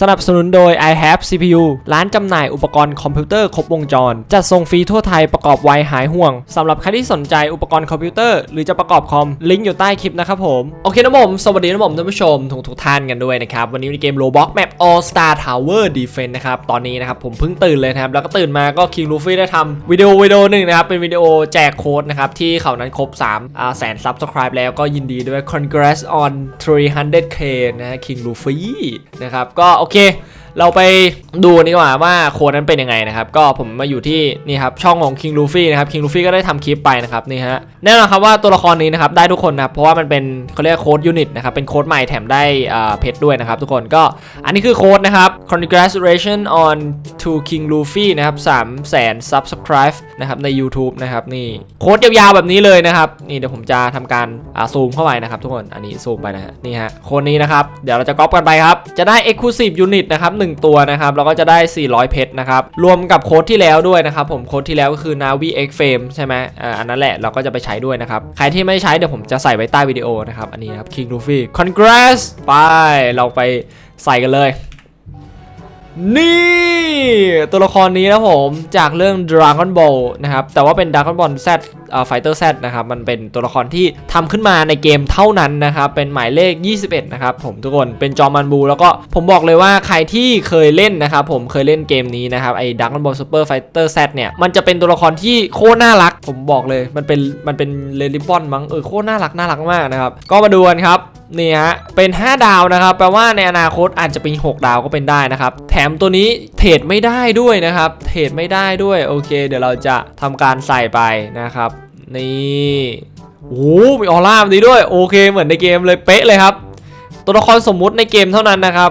สนับสนุนโดย i have CPU ร้านจำหน่ายอุปกรณ์คอมพิวเตอร์ครบวงจร จัดส่งฟรีทั่วไทยประกอบไวหายห่วงสำหรับใครที่สนใจอุปกรณ์คอมพิวเตอร์หรือจะประกอบคอม ลิงก์อยู่ใต้คลิปนะครับผม โอเคนะผม สวัสดีนะผมท่านผู้ชมทุกทุกท่านกันด้วยนะครับ วันนี้ในเกม Roblox Map All Star Tower Defense นะครับ ตอนนี้นะครับผมเพิ่งตื่นเลยนะครับ แล้วก็ตื่นมาก็ King Luffy ได้ทำวิดีโอวิดีโอหนึ่งนะครับเป็นวิดีโอแจกโค้ดนะครับที่เขานั้นครบ3อ่าแสน subscribe แล้วก็ยินดีด้วย congrats on 300k นะฮะ King Luffy นะครับก็โอเค เราไปดูดีกว่าว่าโค้ดนั้นเป็นยังไงนะครับ ก็ผมมาอยู่ที่นี่ครับช่องของ King Luffy นะครับ King Luffy ก็ได้ทำคลิปไปนะครับนี่ฮะแน่นอนครับว่าตัวละครนี้นะครับได้ทุกคนนะครับเพราะว่ามันเป็นเขาเรียกโค้ดยูนิตนะครับเป็นโค้ดใหม่แถมได้อ่าเพชรด้วยนะครับทุกคนก็อันนี้คือโค้ดนะครับ congratulation on to King Luffy นะครับ3แสน subscribe นะครับใน YouTube นะครับนี่โค้ดยาวๆแบบนี้เลยนะครับนี่เดี๋ยวผมจะทำการอ่าซูมเข้าไปนะครับทุกคนอันนี้ซูมไปนะฮะนี่ฮะโค้ดนี้นะครับเดี๋ยวเราจะก๊อปกันไปครับจะได้ exclusive unit นะครับหนึ่งตัวนะครับเราก็จะได้ 400 เพชรนะครับรวมกับโค้ดที่แล้วด้วยนะครับผมโค้ดที่แล้วก็คือ Navi X Frame ใช่ไหมอ่าอันนั้นแหละเราก็จะไปใช้ด้วยนะครับใครที่ไม่ใช้เดี๋ยวผมจะใส่ไว้ใต้วิดีโอนะครับอันนี้ครับ King Luffy congrats ไปเราไปใส่กันเลย นี่ ตัวละครนี้นะผมจากเรื่อง Dragon Ball นะครับ แต่ว่าเป็น Dragon Ball Z เอ่อ Fighter Z นะครับ มันเป็นตัวละครที่ทำขึ้นมาในเกมเท่านั้นนะครับ เป็นหมายเลข 21 นะครับผมทุกคนเป็นจอมันบู แล้วก็ผมบอกเลยว่าใครที่เคยเล่นนะครับผมเคยเล่นเกมนี้นะครับไอ้ Dragon Ball Super Fighter Z เนี่ย มันจะเป็นตัวละครที่โคตรน่ารัก ผมบอกเลยมันเป็นมันเป็นเลลิบอนมั้งเออโคตรน่ารักน่ารักมากนะครับก็มาดูกันครับนี่ฮะเป็น 5 ดาวนะครับแปลว่าในอนาคตอาจจะเป็น 6 ดาวก็เป็นได้นะครับ แถมตัวนี้เทรดไม่ได้ด้วยนะครับ เทรดไม่ได้ด้วยโอเค เดี๋ยวเราจะทำการใส่ไปนะครับ นี่โอ้โหมีออร่าแบบนี้ด้วยโอเค เหมือนในเกมเลยเป๊ะเลยครับ ตัวละครสมมุติในเกมเท่านั้นนะครับ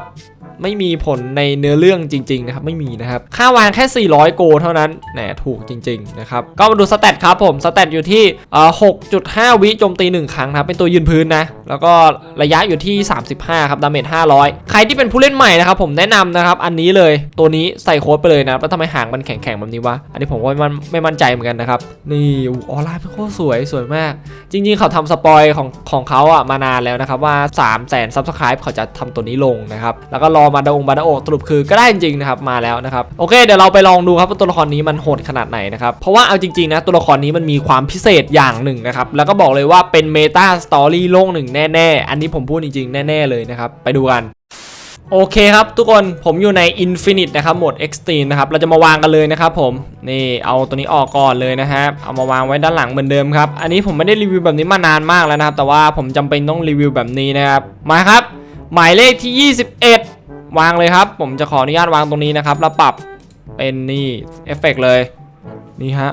ไม่มีผลในเนื้อเรื่องจริงๆนะครับไม่มีนะครับค่าวางแค่ 400 โกเท่านั้นแหมถูกจริงๆนะครับก็มาดูสเตตครับผมสเตตอยู่ที่เอ่อ6.5วิโจมตี 1 ครั้งนะครับเป็นตัวยืนพื้นนะแล้วก็ระยะอยู่ที่ 35 ครับดาเมจ500 ใครที่เป็นผู้เล่นใหม่นะครับผมแนะนำนะครับอันนี้เลยตัวนี้ใส่โค้ดไปเลยนะแล้วทำไมหางมันแข็งๆแบบนี้วะอันนี้ผมก็ไม่มันไม่มั่นใจเหมือนกันนะครับนี่ออร่าเป็นโคตรสวยสวยมาก จริงๆเขาทำสปอยของของเขาอะมานานแล้วนะครับว่า3 0 0 0 0 0 subscribe เขาจะทำตัวนี้ลงนะครับแล้วก็รอมาดองบาดาโอสรุปคือก็ได้จริงนะครับมาแล้วนะครับโอเคเดี๋ยวเราไปลองดูครับว่าตัวละครนี้มันโหดขนาดไหนนะครับเพราะว่าเอาจริงๆนะตัวละครนี้มันมีความพิเศษอย่างหนึ่งนะครับแล้วก็บอกเลยว่าเป็นเมตาสตอรี่โลกหนึ่งแน่ๆ อันนี้ผมพูดจริงๆ แน่ ๆ เลยนะครับไปดูกันโอเคครับทุกคนผมอยู่ใน Infinite นะครับโหมด Extreme นะครับเราจะมาวางกันเลยนะครับผมนี่เอาตัวนี้ออกก่อนเลยนะครับเอามาวางไว้ด้านหลังเหมือนเดิมครับอันนี้ผมไม่ได้รีวิวแบบนี้มานานมากแล้วนะครับแต่ว่าผมจำเป็นต้องรีวิวแบบนี้นะครับมาครับหมายเลขที่21 วางเลยครับ ผมจะขออนุญาตวางตรงนี้นะครับ แล้วปรับเป็นนี่เอฟเฟกเลยนี่ฮะ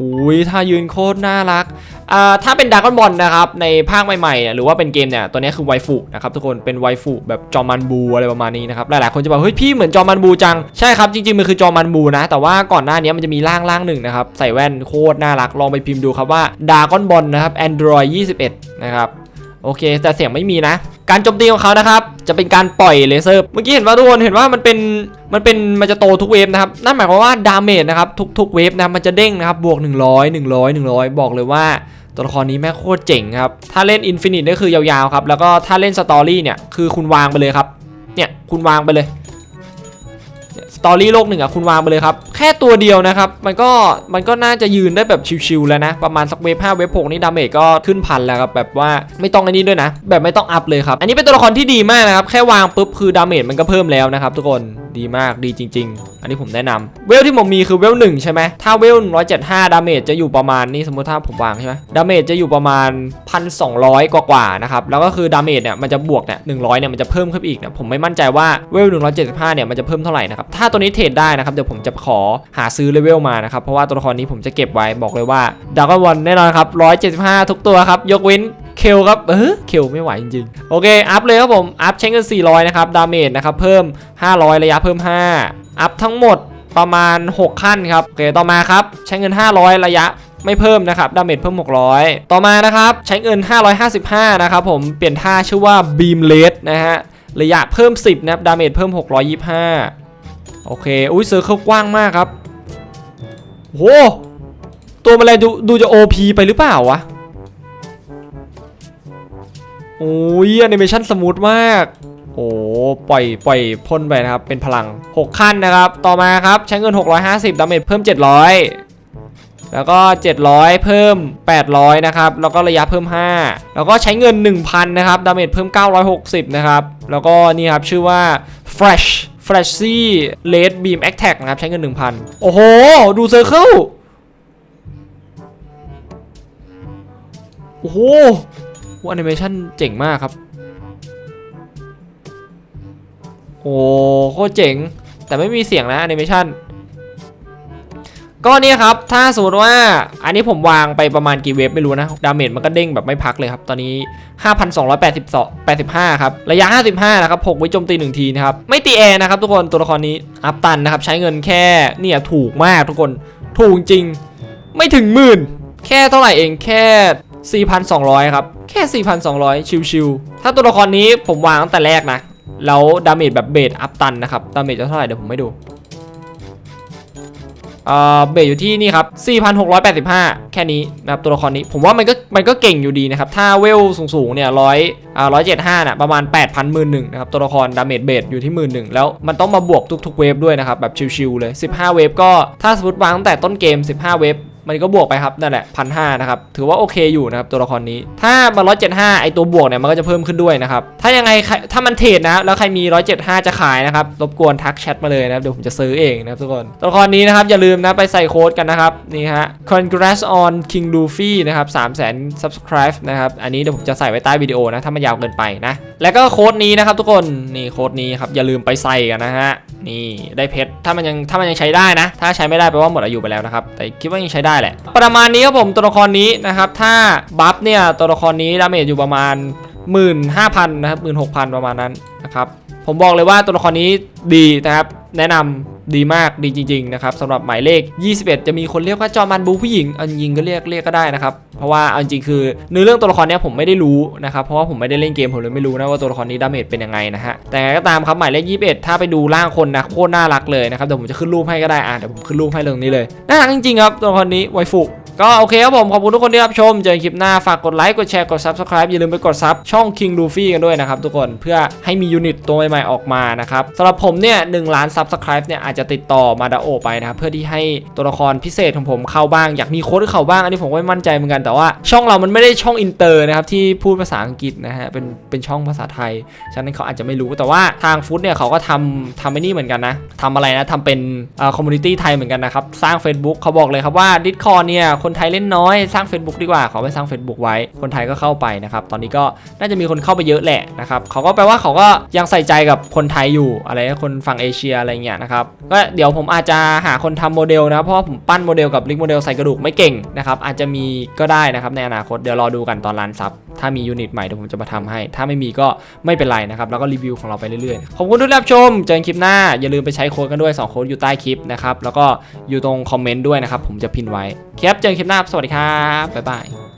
อุ้ยถ้ายืนโคตรน่ารักอ่าถ้าเป็นด r a ก้อนบอลนะครับ ในภาคใหม่ๆ หรือว่าเป็นเกมเนี่ย ตัวนี้คือไวฟูนะครับทุกคน เป็นไวฟูแบบจอมันบูอะไรประมาณนี้นะครับ หลายๆคนจะบอก เฮ้ยพี่เหมือนจอมันบูจัง ใช่ครับ จริงๆ มันคือจอมันบูนะ แต่ว่าก่อนหน้านี้มันจะมีร่างร่างหนึ่งนะครับ ใส่แว่นโคตรน่ารัก ลองไปพิมพ์ดูครับว่าด r a ก้อนบอลนะครับ Android 21 นะครับ โอเค แต่เสียงไม่มีนะ การโจมตีของเขานะครับ จะเป็นการปล่อยเลเซอร์ เมื่อกี้เห็นว่าทุกคนเห็นว่ามันเป็นมันเป็นมันจะโตทุกเวฟนะครับ นั่นหมายความว่าดาเมจนะครับทุกทุกเวฟนะมันจะเด้งนะครับบวก 100 100 100 บอกเลยว่าตัวละครนี้แม่โคตรเจ๋งครับ ถ้าเล่นอินฟินิตก็คือยาวๆครับ แล้วก็ถ้าเล่นสตอรี่เนี่ยคือคุณวางไปเลยครับ เนี่ยคุณวางไปเลย สตอรี่โลกหนึ่งอะคุณวางไปเลยครับ แค่ตัวเดียวนะครับ มันก็มันก็น่าจะยืนได้แบบชิวๆแล้วนะ ประมาณสักเวฟ5เวฟ6นี่ดาเมจก็ขึ้นพันแล้วครับแบบว่าไม่ต้องอ้นี่ด้วยนะ แบบไม่ต้องอัพเลยครับ อันนี้เป็นตัวละครที่ดีมากนะครับ แค่วางปุ๊บคือดาเมจมันก็เพิ่มแล้วนะครับทุกคนดีมากดีจริง ๆ อันนี้ผมแนะนำเวลที่ผมมีคือเวล1ใช่ไหมถ้าเวล175ดาเมจจะอยู่ประมาณนี่สมมติถ้าผมวางใช่ไหมดาเมจจะอยู่ประมาณ1,200กว่าๆนะครับแล้วก็คือดาเมจเนี่ยมันจะบวกเนี่ย100เนี่ยมันจะเพิ่มขึ้นอีกนะผมไม่มั่นใจว่าเวล175เนี่ยมันจะเพิ่มเท่าไหร่นะครับถ้าตัวนี้เทรดได้นะครับเดี๋ยวผมจะขอหาซื้อเลเวลมานะครับเพราะว่าตัวละครนี้ผมจะเก็บไว้บอกเลยว่าดากอนวันแน่นอนครับ175 ทุกตัวครับ ยกเว้นเคลครับ เออเคลไม่ไหวจริงๆ โอเค อัพเลยครับผม อัพใช้เงิน 400 นะครับ ดาเมจนะครับ เพิ่ม 500 ระยะเพิ่ม 5 อัพทั้งหมดประมาณ 6 ขั้นครับ โอเค ต่อมาครับ ใช้เงิน 500 ระยะไม่เพิ่มนะครับ ดาเมจเพิ่ม 600 ต่อมานะครับ ใช้เงิน 555 นะครับผม เปลี่ยนท่าชื่อว่า Beam r a d นะฮะ ระยะเพิ่ม 10 นะครับ ดาเมจเพิ่ม 625 โอเค อุ้ยเซอร์เคิลกว้างมากครับโหตัวมันอะไรดูดูจะ OP ไปหรือเปล่าวะ โอ้ยแอนิเมชันสมูทมาก โอ้ปล่อยปล่อยพ่นไปนะครับ เป็นพลัง 6 ขั้นนะครับ ต่อมาครับ ใช้เงิน 650 ดาเมจเพิ่ม 700 แล้วก็ 700 เพิ่ม 800 นะครับ แล้วก็ระยะเพิ่ม 5 แล้วก็ใช้เงิน 1,000 นะครับ ดาเมจเพิ่ม 960 นะครับ แล้วก็นี่ครับ ชื่อว่า Fresh Flashy Red Beam Attack นะครับ ใช้เงิน 1,000 โอ้โห ดูเซอร์เคิลโอ้โหแอนิเมชันเจ๋งมากครับ โอ้โคตรเจ๋ง แต่ไม่มีเสียงนะแอนิเมชัน ก็เนี่ยครับ ถ้าสมมติว่าอันนี้ผมวางไปประมาณกี่เวฟไม่รู้นะ ดาเมจมันก็เด้งแบบไม่พักเลยครับ ตอนนี้ 5,282 85 ครับ ระยะ 55 นะครับ 6 ไว้โจมตี 1 ทีนะครับ ไม่ตีแอร์นะครับทุกคนตัวละครนี้ อัพตันนะครับ ใช้เงินแค่เนี่ยถูกมากทุกคน ถูกจริง ไม่ถึงหมื่น แค่เท่าไหร่เองแค่ 4,200 ครับ แค่ 4,200 ชิวๆ ถ้าตัวละครนี้ผมวางตั้งแต่แรกนะ แล้วดาเมจแบบเบสอัพตันนะครับ ดาเมจจะเท่าไหร่เดี๋ยวผมไม่ดู เอ่อเบสอยู่ที่นี่ครับ 4,685 แค่นี้นะครับตัวละครนี้ ผมว่ามันก็มันก็เก่งอยู่ดีนะครับ ถ้าเวลสูงๆเนี่ยร้อยอ่าร้อยเจ็ดห้าน่ะประมาณ 8,000หมื่นหนึ่งนะครับตัวละครดาเมจเบสอยู่ที่หมื่นหนึ่งแล้วมันต้องมาบวกทุกๆเวฟด้วยนะครับแบบชิวๆเลย 15 เวฟก็ถ้าสมมติวางตั้งแต่ต้นเกม 15 เวฟ มันก็บวกไปครับนั่นแหละพันห้านะครับถือว่าโอเคอยู่นะครับตัวละครนี้ ถ้ามันร้อยเจ็ดห้าไอตัวบวกเนี่ยมันก็จะเพิ่มขึ้นด้วยนะครับถ้ายังไงใครถ้ามันเทรดนะแล้วใครมีร้อยเจ็ดห้าจะขายนะครับรบกวนทักแชทมาเลยนะครับเดี๋ยวผมจะซื้อเองนะครับทุกคนตัวละครนี้นะครับอย่าลืมนะไปใส่โค้ดกันนะครับนี่ฮะ congrats on king luffy นะครับ3 0 0 0 0 0 subscribe นะครับอันนี้เดี๋ยวผมจะใส่ไว้ใต้วิดีโอนะถ้ามันยาวเกินไปนะแล้วก็โค้ดนี้นะครับทุกคนนี่โค้ดนี้ครับอย่าลืมไปใส่กันนะฮะนี่ได้เพชรถ้ามันยังถ้ามันยังใช้ได้นะ ถ้าใช้ไม่ได้แปลว่าหมดอายุไปแล้วนะครับแต่คิดว่ายังใช้ได้แหละ ประมาณนี้ครับผมตัวละครนี้นะครับ ถ้าบัฟเนี่ยตัวละครนี้ดาเมจอยู่ประมาณ 15,000นะครับ16,000 ประมาณนั้นนะครับ ผมบอกเลยว่าตัวละครนี้ดีนะครับ แนะนำ ดีมากดีจริงๆนะครับสำหรับหมายเลข 21 จะมีคนเรียกว่าจอมันบูผู้หญิงเอาจริงก็เรียกเรียกก็ได้นะครับเพราะว่าอันจริงคือเนื้อเรื่องตัวละครเนี้ยผมไม่ได้รู้นะครับเพราะว่าผมไม่ได้เล่นเกมผมเลยไม่รู้นะว่าตัวละครนี้ดาเมจเป็นยังไงนะฮะแต่ไงก็ตามครับหมายเลข 21 ถ้าไปดูร่างคนนะโคตรน่ารักเลยนะครับเดี๋ยวผมจะขึ้นรูปให้ก็ได้อะเดี๋ยวผมขึ้นรูปให้เรื่องนี้เลยน่ารักจริงๆครับตัวละครนี้ไวฟุ ก็โอเคครับผม ขอบคุณทุกคนที่รับชม เจอกันคลิปหน้า ฝากกดไลค์ กดแชร์ กด subscribe อย่าลืมไปกดซับช่อง King Luffy กันด้วยนะครับทุกคน เพื่อให้มียูนิตตัวใหม่ๆออกมานะครับสำหรับผมเนี่ยหนึ่งล้าน subscribe เนี่ยอาจจะติดต่อมาดาโอไปนะครับเพื่อที่ให้ตัวละครพิเศษของผมเข้าบ้าง อยากมีโค้ดเข้าบ้าง อันนี้ผมก็ไม่มั่นใจเหมือนกัน แต่ว่าช่องเรามันไม่ได้ช่องอินเตอร์นะครับที่พูดภาษาอังกฤษนะฮะ เป็น เป็นช่องภาษาไทย ฉะนั้นเขาอาจจะไม่รู้ แต่ว่าทางฟุตเนี่ยเขาก็ทำทำไอ้นี่เหมือนกันนะทำอะไรนะทำเป็นคอมมูนิตี้ไทยเหมือนกันนะครับสร้าง Facebook เขาบอกเลยครับว่า Discord เนี่ยคนนไทยเล่นน้อยสร้าง Facebook ดีกว่าขาไปสร้าง Facebook ไว้ คนไทยก็เข้าไปนะครับตอนนี้ก็น่าจะมีคนเข้าไปเยอะแหละนะครับเขาก็แปลว่าเขาก็ยังใส่ใจกับคนไทยอยู่อะไรคนฝั่งเอเชียอะไรเงี้ยนะครับก็เดี๋ยวผมอาจจะหาคนทำโมเดลนะเพราะาผมปั้นโมเดลกับลิงก์โมเดลใส่กระดูกไม่เก่งนะครับอาจจะมีก็ได้นะครับในอนาคตเดี๋ยวรอดูกันตอนร้านซับถ้ามียูนิตใหม่เดี๋ยวผมจะมาทำให้ ถ้าไม่มีก็ไม่เป็นไรนะครับแล้วก็รีวิวของเราไปเรื่อยๆขอบคุณทุกท่านชม เจอกันคลิปหน้าอย่าลืมไปใช้โค้ดกันด้วย2โค้ดอยู่ใต้คลิปนะครับแล้วก็อยู่ตรงคอมเมนต์ด้วยนะครับผมจะพินไว้ครับเจอกันคลิปหน้าสวัสดีครับบ๊ายบาย